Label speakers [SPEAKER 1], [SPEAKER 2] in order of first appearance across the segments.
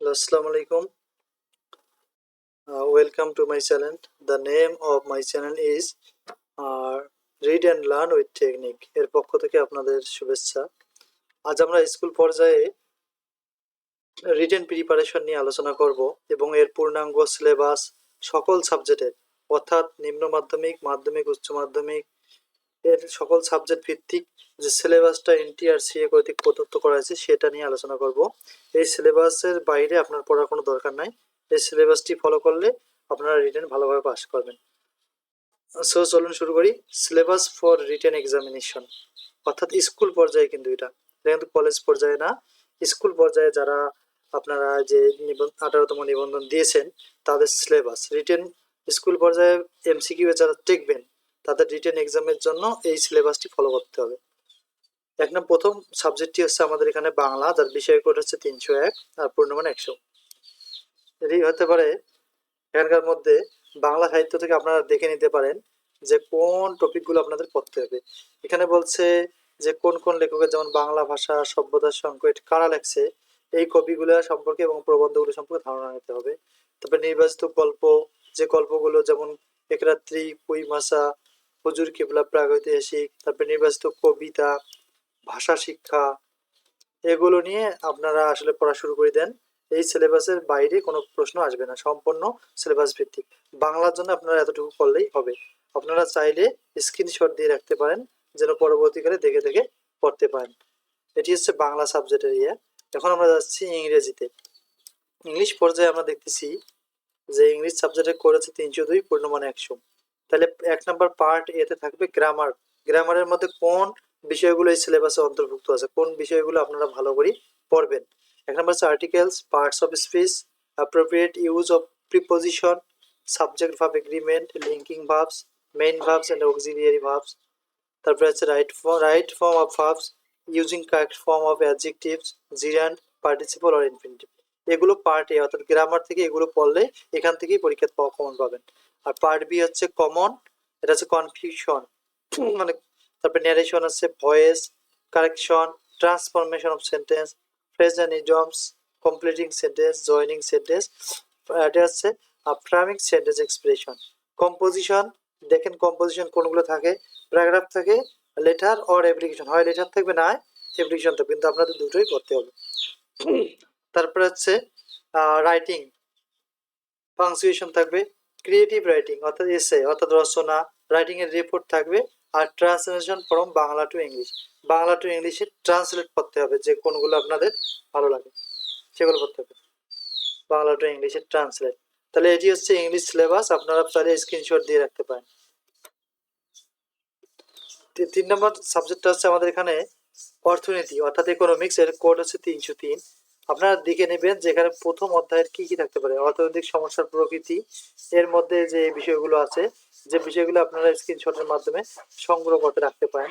[SPEAKER 1] Assalamu alaikum. Uh, welcome to my channel. The name of my channel is uh, Read and Learn with Technique. এর পক্ষ থেকে আপনাদের শুভেচ্ছা আজ আমরা স্কুল পর্যায়ে রিটেন প্রিপারেশন নিয়ে আলোচনা করব এবং এর পূর্ণাঙ্গ সিলেবাস সকল সাবজেক্টের অর্থাৎ নিম্ন মাধ্যমিক মাধ্যমিক উচ্চ মাধ্যমিক এর সকল সাবজেক্ট ভিত্তিক যে সিলেবাসটা এনটিআর সিএ কর্তৃক প্রদত্ত করা হয়েছে, সেটা নিয়ে আলোচনা করব। এই সিলেবাসের বাইরে আপনার পড়ার কোনো দরকার নাই। এই সিলেবাসটি ফলো করলে আপনারা রিটেন ভালোভাবে পাস করবেন। সো চলুন শুরু করি। সিলেবাস ফর রিটেন এক্সামিনেশন অর্থাৎ স্কুল পর্যায়ে কিন্তু এটা। এটা কিন্তু কলেজ পর্যায়ে না। স্কুল পর্যায়ে যারা আপনারা যে আঠারোতম নিবন্ধন দিয়েছেন, তাদের সিলেবাস রিটেন স্কুল পর্যায়ে এমসিকিউ যারা টিকবেন তাদের রিটেন এক্সামের জন্য এই সিলেবাসটি ফলো করতে হবে। এক নম্বর প্রথম সাবজেক্টটি হচ্ছে আমাদের এখানে বাংলা যার বিষয় কোড হচ্ছে তিনশো এক, আর পূর্ণমান একশো। এটি হতে পারে এখানকার মধ্যে বাংলা সাহিত্য থেকে আপনারা দেখে নিতে পারেন যে কোন টপিকগুলো আপনাদের পড়তে হবে। এখানে বলছে যে কোন কোন লেখকের, যেমন বাংলা ভাষা সভ্যতার সংকট, কারা লেখছে, এই কবিগুলো সম্পর্কে এবং প্রবন্ধগুলো সম্পর্কে ধারণা নিতে হবে। তারপরে নির্বাচিত গল্প, যে গল্পগুলো, যেমন একরাত্রি পুইমাসা হুজুর কিবলা প্রাগৈতিহাসিক, তারপরে নির্বাচিত কবিতা, ভাষা শিক্ষা, এগুলো নিয়ে আপনারা আসলে পড়া শুরু করে দেন। এই সিলেবাসের বাইরে কোনো প্রশ্ন আসবে না, সম্পূর্ণ সিলেবাস ভিত্তিক। বাংলার জন্য আপনারা এতটুকু করলেই হবে। আপনারা চাইলে স্ক্রিনশট দিয়ে রাখতে পারেন, যেন পরবর্তীকালে দেখে দেখে পড়তে পারেন। এটি হচ্ছে বাংলা সাবজেক্টের ইয়ে। এখন আমরা যাচ্ছি ইংরেজিতে। ইংলিশ পর্যায়ে আমরা দেখতেছি যে ইংলিশ সাবজেক্টে করেছে তিনশো দুই, পূর্ণমান একশো। তাহলে এক নম্বর পার্ট এতে থাকবে গ্রামার গ্রামারের মধ্যে কোন বিষয়গুলো এই সিলেবাসে অন্তর্ভুক্ত আছে, কোন বিষয়গুলো আপনারা ভালো করে পড়বেন। এক নম্বর হচ্ছে articles parts of speech appropriate use of preposition subject verb agreement linking verbs main verbs and auxiliary verbs তারপরে হচ্ছে right right form of verbs using correct form of adjectives gerund participle or infinitive এগুলো part A, অর্থাৎ grammar থেকে এগুলো পড়লে এখান থেকেই পরীক্ষা কমন পাবেন। আর পার্ট বি হচ্ছে কমন এটা হচ্ছে কনফিউশন মানে তারপরে ন্যারেশন আছে voice correction transformation of sentence phrase and idioms completing sentence joining sentence এটা হচ্ছে আফ্রামিক সেন্টেন্স এক্সপ্রেশন কম্পোজিশন দেখেন কম্পোজিশন কোনগুলো থাকে প্যারাগ্রাফ থাকে লেটার অর অ্যাপ্লিকেশন হয় লেটার থাকবে না অ্যাপ্লিকেশন থাকবে কিন্তু আপনাদের দুটোই করতে হবে। তারপরে হচ্ছে রাইটিং পাংচুয়েশন থাকবে ক্রিয়েটিভ রাইটিং অর্থাৎ এসে অর্থাৎ রচনা রাইটিং এর রিপোর্ট থাকবে, আর translation from Bangla to English Bangla to ইংলিশে ট্রান্সলেট করতে হবে যে কোনগুলো আপনাদের ভালো লাগে, সেগুলো করতে হবে। বাংলা টু ইংলিশে ট্রান্সলেট তাহলে এটি হচ্ছে ইংলিশ সিলেবাস আপনারা চাইলে স্ক্রিনশট দিয়ে রাখতে পারেন। তিন নম্বর সাবজেক্টটা হচ্ছে আমাদের এখানে অর্থনীতি, অর্থাৎ ইকোনমিক্স এর কোড হচ্ছে তিনশো তিন। আপনারা দেখে নেবেন যে এখানে প্রথম অধ্যায়ের কি কি থাকতে পারে। অর্থনৈতিক সমস্যার প্রকৃতি, এর মধ্যে যে বিষয়গুলো আছে, যে বিষয়গুলো আপনারা স্ক্রিনশটের মাধ্যমে সংগ্রহ করতে রাখতে পারেন।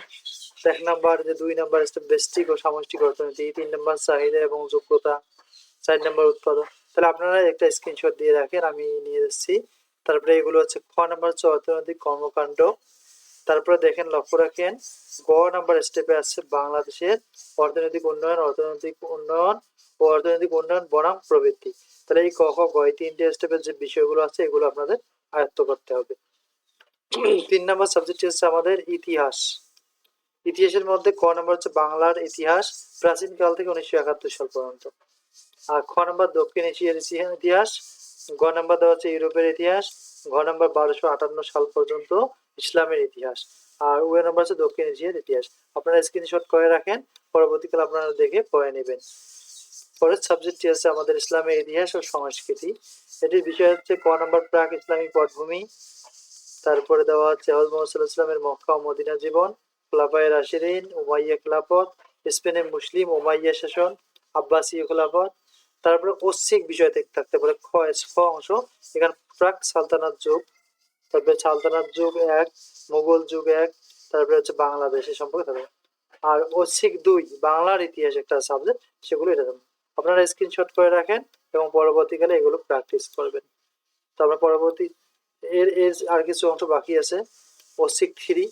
[SPEAKER 1] এক নাম্বার, যে দুই নাম্বার বেস্টিক ও সামষ্টিক অর্থনীতি, তিন নাম্বার চাহিদা এবং যোগ্যতা, চার নাম্বার উৎপাদন। তাহলে আপনারা একটা স্ক্রিনশট দিয়ে রাখেন, আমি নিয়ে এসেছি তারপরে এগুলো হচ্ছে খ নাম্বার হচ্ছে অর্থনৈতিক কর্মকাণ্ড। তারপরে দেখেন, লক্ষ্য রাখেন, গ নাম্বার স্টেপে আছে বাংলাদেশের অর্থনৈতিক উন্নয়ন অর্থনৈতিক উন্নয়ন ও অর্থনৈতিক উন্নয়ন, বনাম প্রবৃত্তি। তাহলে এই ক, খ তিনটে স্টেপের যে বিষয়গুলো আছে, এগুলো আপনাদের আয়ত্ত করতে হবে। তিন নম্বর সাবজেক্ট হচ্ছে আমাদের ইতিহাস। ইতিহাসের মধ্যে ক নম্বর হচ্ছে বাংলার ইতিহাস, প্রাচীন কাল থেকে উনিশশো একাত্তর সাল পর্যন্ত। আর খ নম্বর দক্ষিণ এশিয়ার ইতিহা- ইতিহাস, গ নম্বর দেওয়া হচ্ছে ইউরোপের ইতিহাস, ঘ নম্বর বারোশো আটান্ন সাল পর্যন্ত ইসলামের ইতিহাস, আর ওয়ে নম্বর হচ্ছে দক্ষিণ এশিয়ার ইতিহাস। আপনারা স্ক্রিনশট করে রাখেন, পরবর্তীকালে আপনারা দেখে পড়ে নেবেন। পরের সাবজেক্টটি আছে আমাদের ইসলামের ইতিহাস ও সংস্কৃতি। এটির বিষয় হচ্ছে ক নম্বর প্রাক ইসলামিক পটভূমি। তারপরে দেওয়া হচ্ছে হজ মোহাম্মদ ইসলামের মক্কা ও মদিনা জীবন, খোলাফায় রাশিদিন, উমাইয়া খেলাফত, স্পেনের মুসলিম, উমাইয়া শাসন, আব্বাসীয় খেলাফত। তারপরে ঐচ্ছিক বিষয় থেকে থাকতে পারে খ খ অংশ। এখানে প্রাক সালতানাত যুগ, তারপরে সালতানাত যুগ এক, মুঘল যুগ এক, তারপরে হচ্ছে বাংলাদেশের সম্পর্কে থাকবে। আর ঐচ্ছিক দুই, বাংলার ইতিহাস একটা সাবজেক্ট সেগুলো এটা। আপনারা স্ক্রিনশট করে রাখেন এবং পরবর্তীকালে এগুলো প্র্যাকটিস করবেন। তারপরে পরবর্তী, এর এর আর কিছু অংশ বাকি আছে। ঐচ্ছিক থ্রি,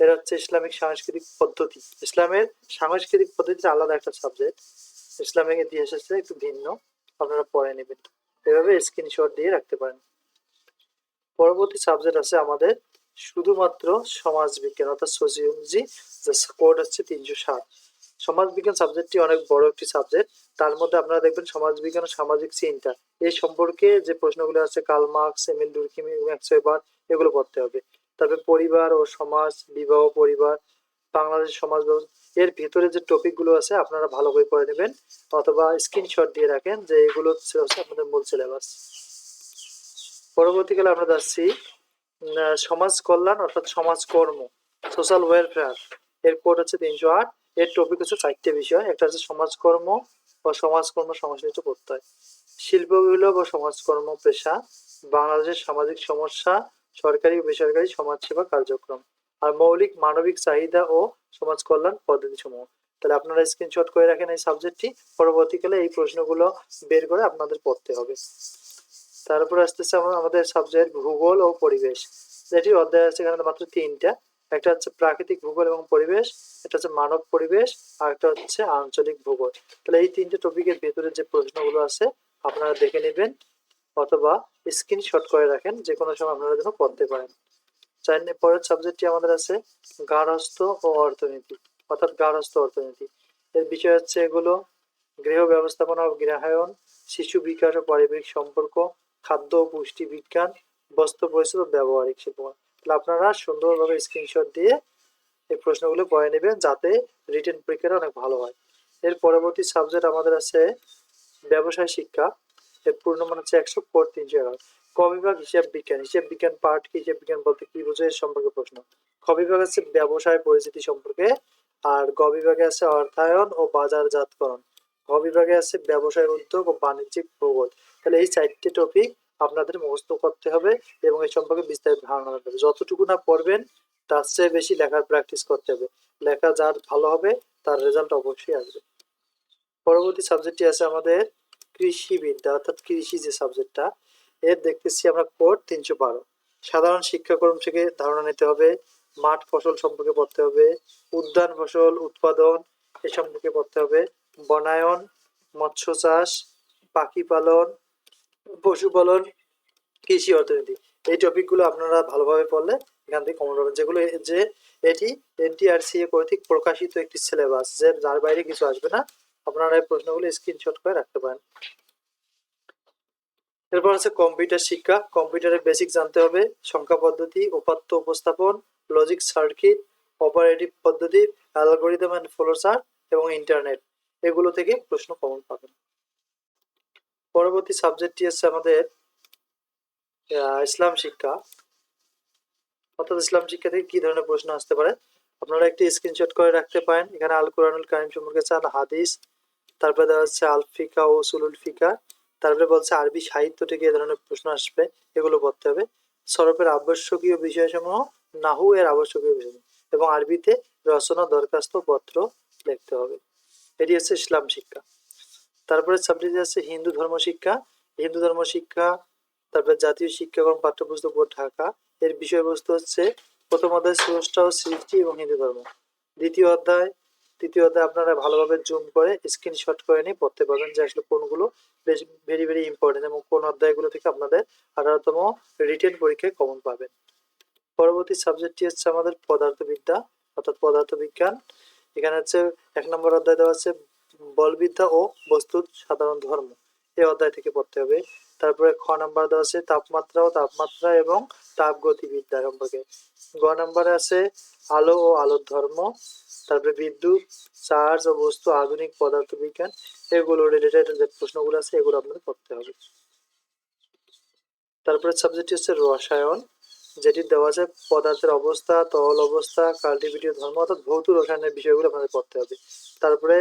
[SPEAKER 1] এর হচ্ছে ইসলামিক সাংস্কৃতিক পদ্ধতি। ইসলামের সাংস্কৃতিক পদ্ধতি আলাদা একটা সাবজেক্ট ইসলামিক ইতিহাস হচ্ছে একটু ভিন্ন। আপনারা পড়ে নেবেন। এভাবে স্ক্রিনশট দিয়ে রাখতে পারেন। পরবর্তী সাবজেক্ট আছে আমাদের শুধুমাত্র সমাজ বিজ্ঞান অর্থাৎ সোসিওলজি কোড হচ্ছে তিনশো সাত সমাজ বিজ্ঞান সাবজেক্টটি অনেক বড় একটি সাবজেক্ট তার মধ্যে আপনারা দেখবেন সমাজ বিজ্ঞান ও সামাজিক চিন্তা। এই সম্পর্কে যে প্রশ্নগুলো আছে, Karl Marx, Emile Durkheim, Max Weber, এগুলো পড়তে হবে। তারপরে পরিবার ও সমাজ, বিবাহ পরিবার, বাংলাদেশ সমাজ ব্যবস্থা, এর ভিতরে যে টপিকগুলো আছে, আপনারা ভালো করে পড়ে নেবেন, অথবা স্ক্রিনশট দিয়ে রাখেন যে এগুলো হচ্ছে আপনাদের মূল সিলেবাস পরবর্তীকালে আমরা যাচ্ছি সমাজ কল্যাণ অর্থাৎ সমাজকর্ম সোশ্যাল ওয়েলফেয়ার এর কোড হচ্ছে তিনশো আট। এর টপিক হচ্ছে চারটে বিষয়। একটা হচ্ছে সমাজকর্ম ও সমাজকর্ম সংশ্লিষ্ট প্রত্যয়। শিল্প বিপ্লব ও সমাজকর্ম পেশা, বাংলাদেশের সামাজিক সমস্যা, সরকারি ও বেসরকারি সমাজসেবা কার্যক্রম আর মৌলিক মানবিক চাহিদা ও সমাজ কল্যাণ পদ্ধতি সমূহ তাহলে আপনারা স্ক্রিনশট করে রাখেন এই সাবজেক্টটি পরবর্তীকালে এই প্রশ্নগুলো বের করে আপনাদের পড়তে হবে। তারপরে আসতেছে আমাদের সাবজেক্ট ভূগোল ও পরিবেশ। যেটি অধ্যায় আছে এখানে মাত্র তিনটা। একটা হচ্ছে প্রাকৃতিক ভূগোল এবং পরিবেশ। একটা হচ্ছে মানব পরিবেশ আর একটা হচ্ছে আঞ্চলিক ভূগোল। তাহলে এই তিনটে টপিকের ভেতরে যে প্রশ্নগুলো আছে, আপনারা দেখে নেবেন অথবা স্ক্রিনশট করে রাখেন যে কোনো সময় আপনারা যেন পড়তে পারেন। চার নে- পরের সাবজেক্টটি আমাদের আছে গার্হস্থ্য ও অর্থনীতি, অর্থাৎ গার্হস্থ্য অর্থনীতি। এর বিষয় হচ্ছে এগুলো গৃহ ব্যবস্থাপনা ও গৃহায়ন, শিশু বিকাশ ও পারিবারিক সম্পর্ক, খাদ্য ও পুষ্টি বিজ্ঞান, বস্ত্র ও ব্যবহারিক শিল্প তাহলে আপনারা সুন্দরভাবে স্ক্রিনশট দিয়ে এই প্রশ্নগুলো পড়ে নেবেন যাতে রিটেন পরীক্ষাটা অনেক ভালো হয়। এর পরবর্তী সাবজেক্ট আমাদের আছে ব্যবসায় শিক্ষা। এর পূর্ণ মান হচ্ছে একশো কোড তিনশো এগারো। ক বিভাগ, হিসাব বিজ্ঞান। হিসাব বিজ্ঞান পার্ট কি? হিসাব বিজ্ঞান বলতে কি বোঝায় এর সম্পর্কে প্রশ্ন। খ বিভাগ আছে ব্যবসায় পরিস্থিতি সম্পর্কে আর গ বিভাগে আছে অর্থায়ন ও বাজারজাতকরণ। ঘ বিভাগে আছে ব্যবসায় উদ্যোগ ও বাণিজ্যিক ভূগোল। তাহলে এই চারটি টপিক আপনাদের মুখস্থ করতে হবে এবং এই সম্পর্কে বিস্তারিত ধারণা রাখতে হবে যতটুকু না পড়বেন তার চেয়ে বেশি লেখার প্র্যাকটিস করতে হবে। লেখা যার ভালো হবে, তার রেজাল্ট অবশ্যই আসবে। পরবর্তী সাবজেক্টটি আছে আমাদের কৃষিবিদ্যা, অর্থাৎ কৃষি যে সাবজেক্টটা এর দেখতেছি আমরা কোড তিনশো বারো। সাধারণ শিক্ষাক্রম থেকে ধারণা নিতে হবে, মাঠ ফসল সম্পর্কে পড়তে হবে, উদ্যান ফসল, উৎপাদন এ সম্পর্কে পড়তে হবে, বনায়ন, মৎস্য চাষ, পাখি পালন, পশুপালন, কৃষি অর্থনীতি। এই টপিকগুলো আপনারা ভালোভাবে পড়লে এখান থেকে কমন পাবেন যেগুলো যে এটি এনটিআরসি কর্তৃক প্রকাশিত একটি সিলেবাস যে যার বাইরে কিছু আসবে না। আপনারা এই প্রশ্নগুলো স্ক্রিনশট করে রাখতে পারেন। এরপর আছে কম্পিউটার শিক্ষা। কম্পিউটারের বেসিক জানতে হবে। সংখ্যা পদ্ধতি, উপাত্ত উপস্থাপন লজিক সার্কিট অপারেটিভ পদ্ধতি অ্যালগোরিদম অ্যান্ড ফ্লোচার্ট এবং ইন্টারনেট এগুলো থেকে প্রশ্ন কমন পাবেন। পরবর্তী সাবজেক্টটি হচ্ছে আমাদের ইসলাম শিক্ষা। অর্থাৎ ইসলাম শিক্ষা থেকে কি ধরনের প্রশ্ন আসতে পারে? আপনারা একটি স্ক্রিনশট করে রাখতে পারেন। এখানে আল কোরআনুল কারিম সম্পর্কে আল হাদিস, তারপরে দেওয়া হচ্ছে আল ফিকা ও সুলুল ফিকা, তারপরে বলছে আরবি সাহিত্য থেকে এ ধরনের প্রশ্ন আসবে, এগুলো পড়তে হবে। সরফের আবশ্যকীয় বিষয়সমূহ, নাহু এর আবশ্যকীয় বিষয় এবং আরবিতে রচনা, দরখাস্ত, পত্র লিখতে হবে। এটি হচ্ছে ইসলাম শিক্ষা। তারপরে সাবজেক্ট আছে হিন্দু ধর্ম শিক্ষা। হিন্দু ধর্ম শিক্ষা, তারপরে জাতীয় শিক্ষাক্রম, পাঠ্যপুস্তক বোর্ড, ঢাকা। এর বিষয়বস্তু হচ্ছে প্রথম অধ্যায় স্রষ্টা ও সৃষ্টি এবং হিন্দু ধর্ম। দ্বিতীয় অধ্যায়, তৃতীয় অধ্যায় আপনারা ভালোভাবে জুম করে স্ক্রিনশট করে নিয়ে পড়তে পারবেন যে আসলে কোনগুলো বেশ ভেরি ভেরি ইম্পর্টেন্ট এবং কোন অধ্যায়গুলো থেকে আপনাদের আঠারোতম রিটেন পরীক্ষায় কমন পাবেন। পরবর্তী সাবজেক্টটি হচ্ছে আমাদের পদার্থবিদ্যা, অর্থাৎ পদার্থবিজ্ঞান। এখানে হচ্ছে এক নম্বর অধ্যায় দেওয়া আছে, বলবিদ্যা ও বস্তুর সাধারণ ধর্ম। এই অধ্যায় থেকে পড়তে হবে। তারপরে খ নাম্বার দেওয়া আছে তাপমাত্রা ও তাপমাত্রা এবং তাপগতিবিদ্যা সম্পর্কে। গ নাম্বারে আছে আলো ও আলোর ধর্ম, তারপরে বিদ্যুৎ, চার্জ ও বস্তু, আধুনিক পদার্থ বিজ্ঞান এগুলো রিলেটেড যে প্রশ্নগুলো আছে এগুলো আপনাদের পড়তে হবে। তারপরে সাবজেক্ট হচ্ছে রসায়ন, যেটি দেওয়া আছে পদার্থের অবস্থা, তরল অবস্থা কাল্টিভিটি ধর্ম, অর্থাৎ ভৌত রসায়নের বিষয়গুলো আপনাদের পড়তে হবে। তারপরে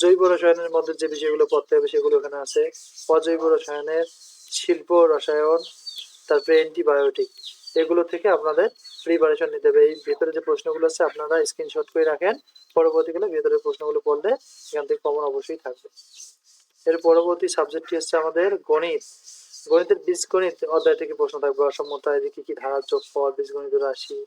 [SPEAKER 1] জৈব রসায়নের মধ্যে যে বিষয়গুলো পড়তে হবে সেগুলো এখানে আছে। অজৈব রসায়নের শিল্প, রসায়ন, তারপরে অ্যান্টিবায়োটিক এগুলো থেকে আপনাদের প্রিপারেশন নিতে হবে। এই ভেতরে যে প্রশ্নগুলো আছে, আপনারা স্ক্রিনশট করে রাখেন। পরবর্তীকালে ভেতরের প্রশ্নগুলো পড়লে এখান থেকে কমন অবশ্যই থাকবে। এর পরবর্তী সাবজেক্টটি হচ্ছে আমাদের গণিত। গণিতের বীজগণিত অধ্যায় থেকে প্রশ্ন থাকবে অসমতা এদিকে কি ধারার যোগফল, বীজগণিত রাশি,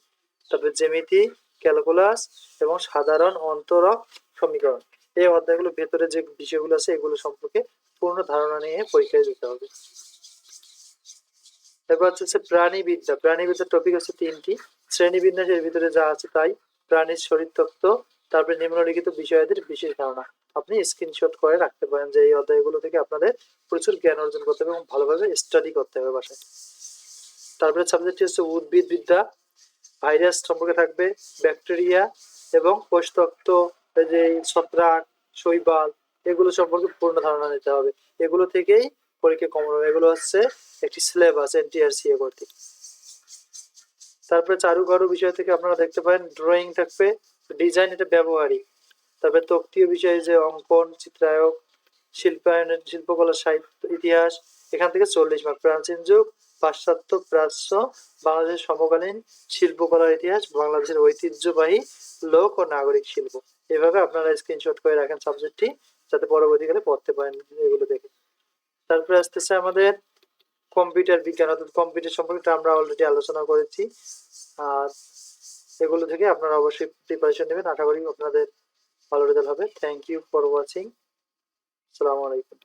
[SPEAKER 1] তারপরে জ্যামিতি ক্যালকুলাস এবং সাধারণ অন্তরক সমীকরণ। এই অধ্যায়গুলো ভেতরে যে বিষয়গুলো আছে, এগুলো সম্পর্কে পূর্ণ ধারণা নিয়ে পরীক্ষায় দিতে হবে। এবার হচ্ছে প্রাণীবিদ্যা। প্রাণীবিদ্যার টপিক হচ্ছে তিনটি। শ্রেণীবিন্যাসের ভিতরে যা আছে তাই প্রাণীর শরীর তত্ত্ব তারপরে নিম্নলিখিত বিষয়াদের বিশেষ ধারণা। আপনি স্ক্রিনশট করে রাখতে পারেন যে এই অধ্যায়গুলো থেকে আপনাদের প্রচুর জ্ঞান অর্জন করতে হবে এবং ভালোভাবে স্টাডি করতে হবে বাসায়। তারপরে সাবজেক্টটি হচ্ছে উদ্ভিদ বিদ্যা ভাইরাস সম্পর্কে থাকবে, ব্যাকটেরিয়া এবং কোষতত্ত্ব, এই যে ছত্রাক, শৈবাল, এগুলো সম্পর্কে পূর্ণ ধারণা নিতে হবে। এগুলো থেকেই পরীক্ষা কমন এগুলো হচ্ছে একটি সিলেবাস এনটিআরসিএ কর্তৃক তারপরে চারুকারু বিষয় থেকে আপনারা দেখতে পারেন ড্রয়িং থাকবে ডিজাইন এটা ব্যবহারিক তারপরে তত্ত্বীয় বিষয়ে যে অঙ্কন, চিত্রায়ক শিল্পায়নের শিল্পকলা, সাহিত্য, ইতিহাস, এখান থেকে চল্লিশ মার্ক প্রাচীন যুগ, পাশ্চাত্য, প্রাচ্য, বাংলাদেশের সমকালীন শিল্পকলার ইতিহাস, বাংলাদেশের ঐতিহ্যবাহী লোক ও নাগরিক শিল্প। এভাবে আপনারা স্ক্রিনশট করে রাখেন সাবজেক্টটি যাতে পরবর্তীকালে পড়তে পারেন এগুলো দেখে। তারপরে আসতেছে আমাদের কম্পিউটার বিজ্ঞান, অর্থাৎ কম্পিউটার সম্পর্কে আমরা অলরেডি আলোচনা করেছি। আর এগুলো থেকে আপনারা অবশ্যই প্রিপারেশন নেবেন। আশা করি আপনাদের ভালো রেজাল্ট হবে। থ্যাংক ইউ ফর ওয়াচিং আসসালামু আলাইকুম